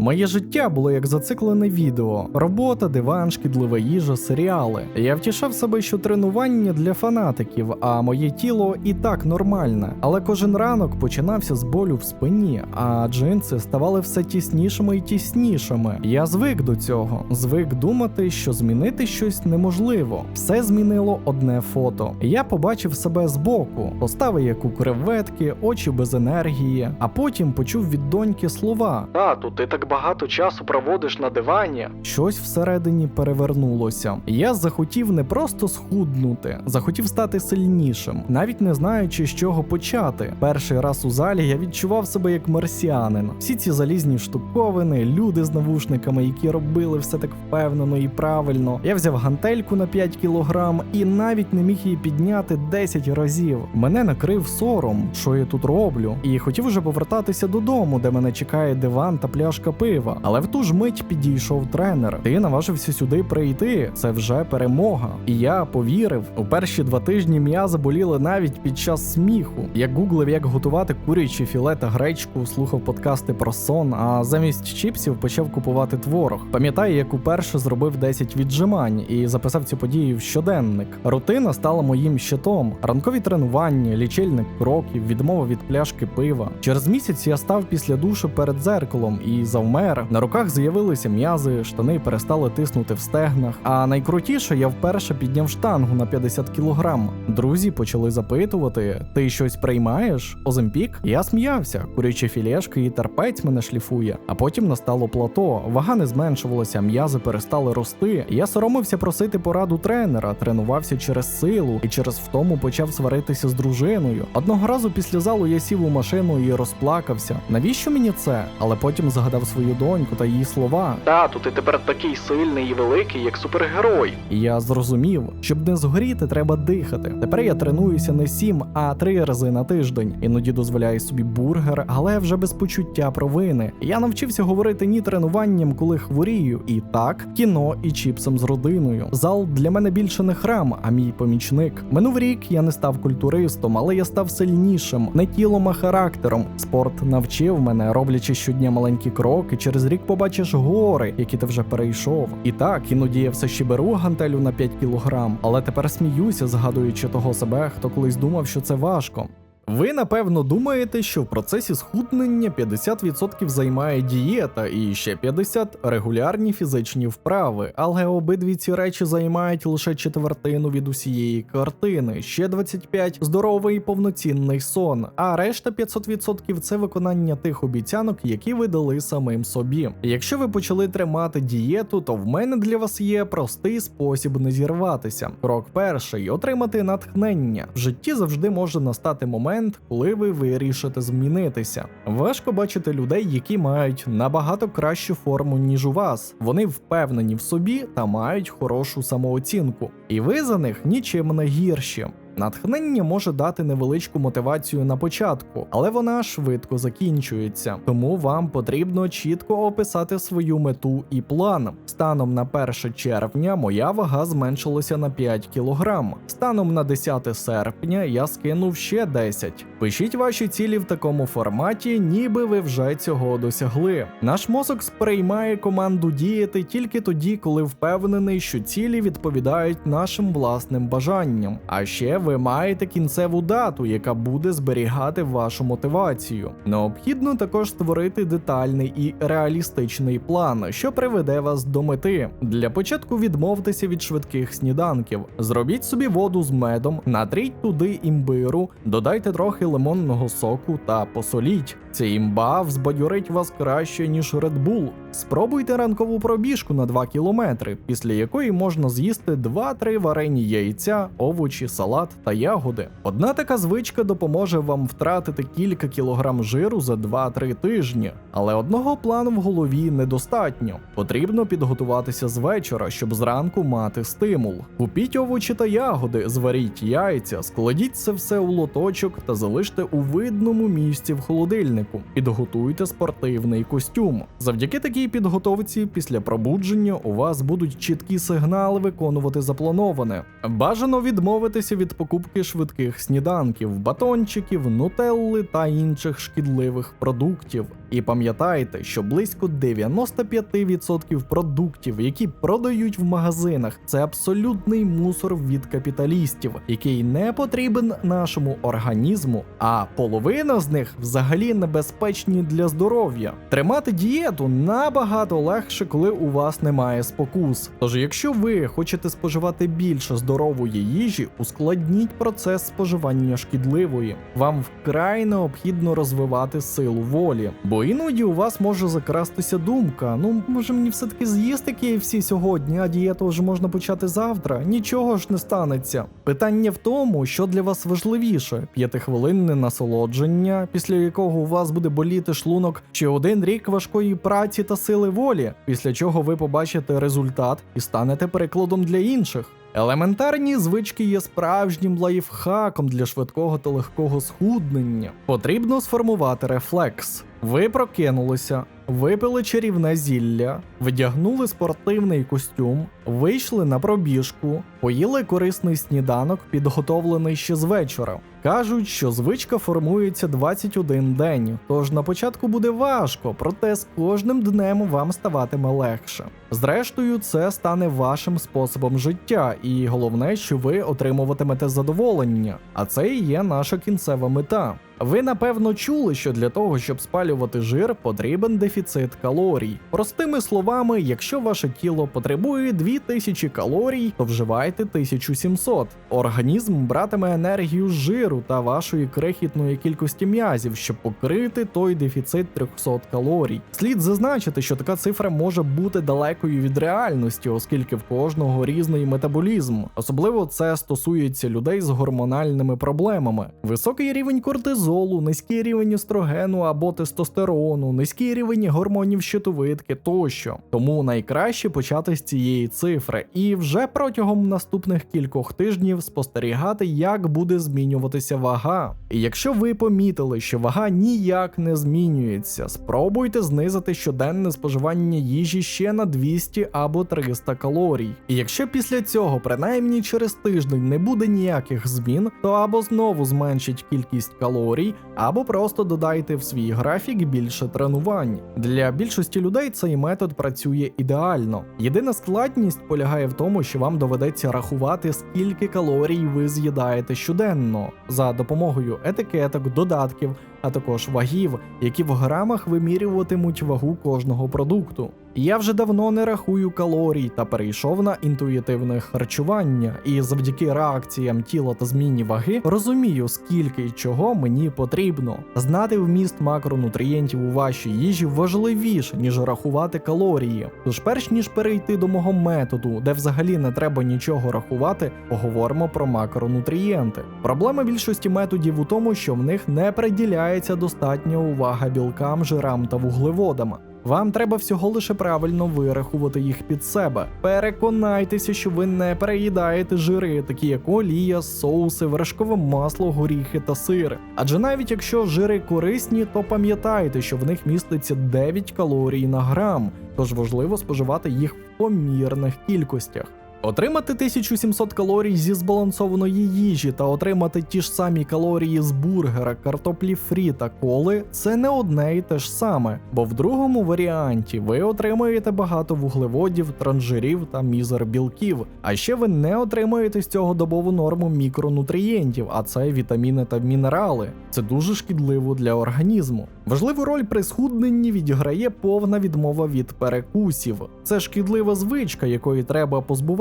Моє життя було як зациклене відео: робота, диван, шкідлива їжа, серіали. Я втішав себе, що тренування для фанатиків, а моє тіло і так нормальне. Але кожен ранок починався з болю в спині, а джинси ставали все тіснішими і тіснішими. Я звик до цього, звик думати, що змінити щось неможливо. Все змінило одне фото. Я побачив себе збоку, постави як у креветки, очі без енергії, а потім почув від доньки слова: Тату, ти так багато часу проводиш на дивані. Щось всередині перевернулося. Я захотів не просто схуднути, захотів стати сильнішим, навіть не знаючи, з чого почати. Перший раз у залі я відчував себе як марсіанин. Всі ці залізні штуковини, люди з навушниками, які робили все так впевнено і правильно. Я взяв гантельку на 5 кілограм і навіть не міг її підняти 10 разів. Мене накрив сором, що я тут роблю, і хотів уже повертатися додому, де мене чекає диван та пляшка пива. Але в ту ж мить підійшов тренер. Ти наважився сюди прийти. Це вже перемога. І я повірив. У перші два тижні м'язи боліли навіть під час сміху. Я гуглив, як готувати курячі філе та гречку, слухав подкасти про сон, а замість чіпсів почав купувати творог. Пам'ятаю, як уперше зробив 10 віджимань і записав цю подію в щоденник. Рутина стала моїм щитом. Ранкові тренування, лічильник кроків, відмова від пляшки пива. Через місяць я став після душу перед дзеркалом і завмер. На руках з'явилися м'язи, штани перестали тиснути в стегнах. А найкрутіше, я вперше підняв штангу на 50 кілограм. Друзі почали запитувати: ти щось приймаєш? Оземпік? Я сміявся, курячі філешки і терпець мене шліфує. А потім настало плато. Вага не зменшувалася, м'язи перестали рости. Я соромився просити пораду тренера, тренувався через силу і через втому почав сваритися з дружиною. Одного разу після залу я сів у машину і розплакався. Навіщо мені це? Але потім згадав свою доньку та її слова. Тату, ти тепер такий сильний і великий, як супергерой. І я зрозумів, щоб не згоріти, треба дихати. Тепер я тренуюся не сім, а три рази на тиждень. Іноді дозволяю собі бургер, але вже без почуття провини. Я навчився говорити ні тренуванням, коли хворію, і так кіно і чіпсом з родиною. Зал для мене більше не храм, а мій помічник. Минув рік я не став культуристом, але я став сильнішим, не тілом, а характером. Спорт навчив мене, роблячи щодня маленькі кроки. Через рік побачиш гори, які ти вже перейшов. І так, іноді я все ще беру гантелю на 5 кілограм, але тепер сміюся, згадуючи того себе, хто колись думав, що це важко. Ви напевно думаєте, що в процесі схуднення 50% займає дієта і ще 50% регулярні фізичні вправи, але обидві ці речі займають лише четвертину від усієї картини, ще 25% здоровий і повноцінний сон, а решта 500% це виконання тих обіцянок, які ви дали самим собі. Якщо ви почали тримати дієту, то в мене для вас є простий спосіб не зірватися. Крок перший отримати натхнення. В житті завжди може настати момент, коли ви вирішите змінитися. Важко бачити людей, які мають набагато кращу форму, ніж у вас. Вони впевнені в собі та мають хорошу самооцінку, і ви за них нічим не гірші. Натхнення може дати невеличку мотивацію на початку, але вона швидко закінчується. Тому вам потрібно чітко описати свою мету і план. Станом на 1 червня моя вага зменшилася на 5 кг. Станом на 10 серпня я скинув ще 10. Пишіть ваші цілі в такому форматі, ніби ви вже цього досягли. Наш мозок сприймає команду діяти тільки тоді, коли впевнений, що цілі відповідають нашим власним бажанням. А ще ви маєте кінцеву дату, яка буде зберігати вашу мотивацію. Необхідно також створити детальний і реалістичний план, що приведе вас до мети. Для початку відмовтеся від швидких сніданків, зробіть собі воду з медом, натріть туди імбиру, додайте трохи лимонного соку та посоліть. Ця імба взбадьорить вас краще, ніж Red Bull. Спробуйте ранкову пробіжку на 2 кілометри, після якої можна з'їсти 2-3 варені яйця, овочі, салат та ягоди. Одна така звичка допоможе вам втратити кілька кілограм жиру за 2-3 тижні, але одного плану в голові недостатньо. Потрібно підготуватися з вечора, щоб зранку мати стимул. Купіть овочі та ягоди, зваріть яйця, складіть це все у лоточок та залиште у видному місці в холодильнику. Підготуйте спортивний костюм. Завдяки такій підготовці, після пробудження у вас будуть чіткі сигнали виконувати заплановане. Бажано відмовитися від покупки швидких сніданків, батончиків, нутелли та інших шкідливих продуктів. І пам'ятайте, що близько 95% продуктів, які продають в магазинах, це абсолютний мусор від капіталістів, який не потрібен нашому організму, а половина з них взагалі небезпечні для здоров'я. Тримати дієту набагато легше, коли у вас немає спокус. Тож, якщо ви хочете споживати більше здорової їжі, ускладніть процес споживання шкідливої. Вам вкрай необхідно розвивати силу волі, бо іноді у вас може закрастися думка: ну може мені все таки з'їсти KFC сьогодні, а дієту вже можна почати завтра. Нічого ж не станеться. Питання в тому, що для вас важливіше: п'ятихвилинне насолодження, після якого у вас буде боліти шлунок, чи один рік важкої праці та сили волі, після чого ви побачите результат і станете прикладом для інших. Елементарні звички є справжнім лайфхаком для швидкого та легкого схуднення. Потрібно сформувати рефлекс. Ви прокинулися, випили чарівне зілля, вдягнули спортивний костюм, вийшли на пробіжку, поїли корисний сніданок, підготовлений ще з вечора. Кажуть, що звичка формується 21 день, тож на початку буде важко, проте з кожним днем вам ставатиме легше. Зрештою, це стане вашим способом життя, і головне, що ви отримуватимете задоволення. А це і є наша кінцева мета. Ви напевно чули, що для того, щоб спалювати жир, потрібен дефіцит калорій. Простими словами, якщо ваше тіло потребує 2000 калорій, то вживайте 1700. Організм братиме енергію з жиру та вашої крихітної кількості м'язів, щоб покрити той дефіцит 300 калорій. Слід зазначити, що така цифра може бути далекою від реальності, оскільки в кожного різний метаболізм. Особливо це стосується людей з гормональними проблемами. Високий рівень кортизолу, низький рівень естрогену або тестостерону, низький рівень гормонів щитовидки тощо. Тому найкраще почати з цієї цифри і вже протягом наступних кількох тижнів спостерігати, як буде змінюватися вага. І якщо ви помітили, що вага ніяк не змінюється, спробуйте знизити щоденне споживання їжі ще на 200 або 300 калорій. І якщо після цього, принаймні через тиждень, не буде ніяких змін, то або знову зменшіть кількість калорій, або просто додайте в свій графік більше тренувань. Для більшості людей цей метод працює ідеально. Єдина складність полягає в тому, що вам доведеться рахувати, скільки калорій ви з'їдаєте щоденно за допомогою етикеток, додатків, а також вагів, які в грамах вимірюватимуть вагу кожного продукту. Я вже давно не рахую калорій та перейшов на інтуїтивне харчування, і завдяки реакціям тіла та зміні ваги розумію, скільки і чого мені потрібно. Знати вміст макронутрієнтів у вашій їжі важливіше, ніж рахувати калорії. Тож, перш ніж перейти до мого методу, де взагалі не треба нічого рахувати, поговоримо про макронутрієнти. Проблема більшості методів у тому, що в них не приділяється достатня увага білкам, жирам та вуглеводам. Вам треба всього лише правильно вирахувати їх під себе. Переконайтеся, що ви не переїдаєте жири, такі як олія, соуси, вершкове масло, горіхи та сир. Адже навіть якщо жири корисні, то пам'ятайте, що в них міститься 9 калорій на грам, тож важливо споживати їх в помірних кількостях. Отримати 1700 калорій зі збалансованої їжі та отримати ті ж самі калорії з бургера, картоплі фрі та коли це не одне і те ж саме, бо в другому варіанті ви отримаєте багато вуглеводів, транжирів та мізер білків. А ще ви не отримаєте з цього добову норму мікронутрієнтів, а це вітаміни та мінерали. Це дуже шкідливо для організму. Важливу роль при схудненні відіграє повна відмова від перекусів. Це шкідлива звичка, якої треба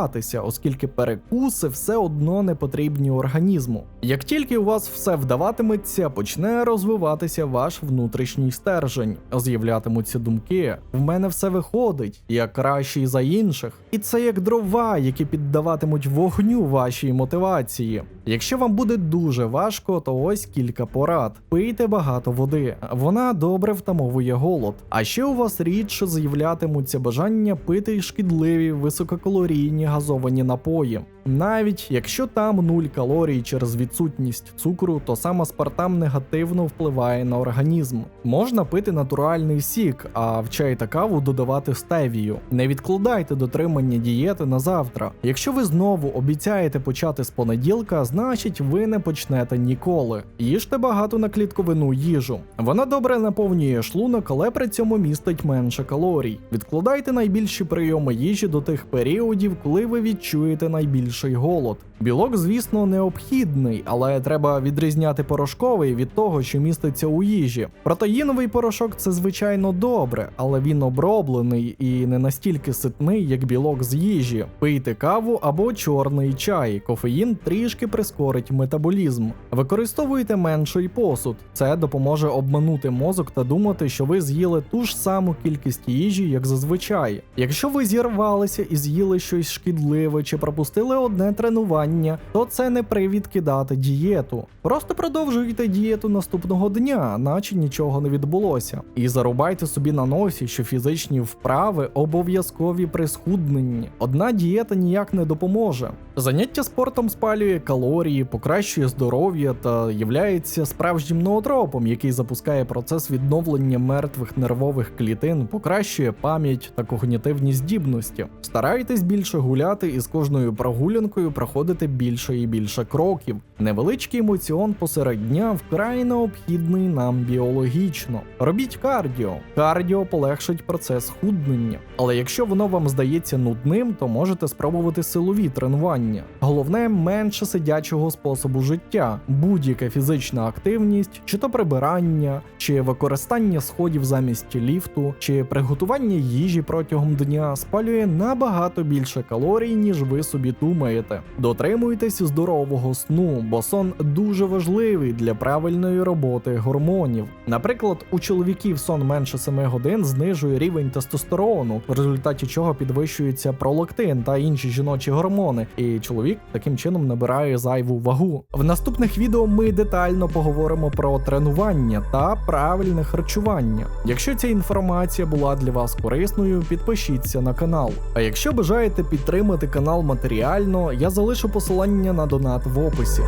позбуватися, оскільки перекуси все одно не потрібні організму. Як тільки у вас все вдаватиметься, почне розвиватися ваш внутрішній стержень, з'являтимуться думки: в мене все виходить, я кращий за інших. І це як дрова, які піддаватимуть вогню вашій мотивації. Якщо вам буде дуже важко, то ось кілька порад: пийте багато води, вона добре втамовує голод. А ще у вас рідше з'являтимуться бажання пити шкідливі висококалорійні газовані напої. Навіть якщо там нуль калорій через відсутність цукру, то сам аспартам негативно впливає на організм. Можна пити натуральний сік, а в чай та каву додавати стевію. Не відкладайте дотримання дієти на завтра. Якщо ви знову обіцяєте почати з понеділка, значить ви не почнете ніколи. Їжте багато на клітковину їжу. Вона добре наповнює шлунок, але при цьому містить менше калорій. Відкладайте найбільші прийоми їжі до тих періодів, коли ви відчуєте найбільший голод. Білок, звісно, необхідний, але треба відрізняти порошковий від того, що міститься у їжі. Протеїновий порошок це звичайно добре, але він оброблений і не настільки ситний, як білок з їжі. Пийте каву або чорний чай. Кофеїн трішки прискорить метаболізм. Використовуйте менший посуд. Це допоможе обманути мозок та думати, що ви з'їли ту ж саму кількість їжі, як зазвичай. Якщо ви зірвалися і з'їли щось шкідливе чи пропустили одне тренування, то це не привід кидати дієту. Просто продовжуйте дієту наступного дня, наче нічого не відбулося. І зарубайте собі на носі, що фізичні вправи обов'язкові при схудненні. Одна дієта ніяк не допоможе. Заняття спортом спалює калорії, покращує здоров'я та являється справжнім ноотропом, який запускає процес відновлення мертвих нервових клітин, покращує пам'ять та когнітивні здібності. Старайтесь більше гуляти і з кожною прогулянкою проходити більше і більше кроків. Невеличкий емоціон посеред дня вкрай необхідний нам біологічно. Робіть кардіо. Кардіо полегшить процес худнення. Але якщо воно вам здається нудним, то можете спробувати силові тренування. Головне менше сидячого способу життя, будь-яка фізична активність, чи то прибирання, чи використання сходів замість ліфту, чи приготування їжі протягом дня спалює набагато більше калорій, ніж ви собі думаєте. Дотримуйтесь здорового сну, бо сон дуже важливий для правильної роботи гормонів. Наприклад, у чоловіків сон менше 7 годин знижує рівень тестостерону, в результаті чого підвищується пролактин та інші жіночі гормони, і чоловік таким чином набирає зайву вагу. В наступних відео ми детально поговоримо про тренування та правильне харчування. Якщо ця інформація була для вас корисною, підпишіться на канал. А якщо бажаєте підтримати канал матеріально, потрібно, я залишу посилання на донат в описі.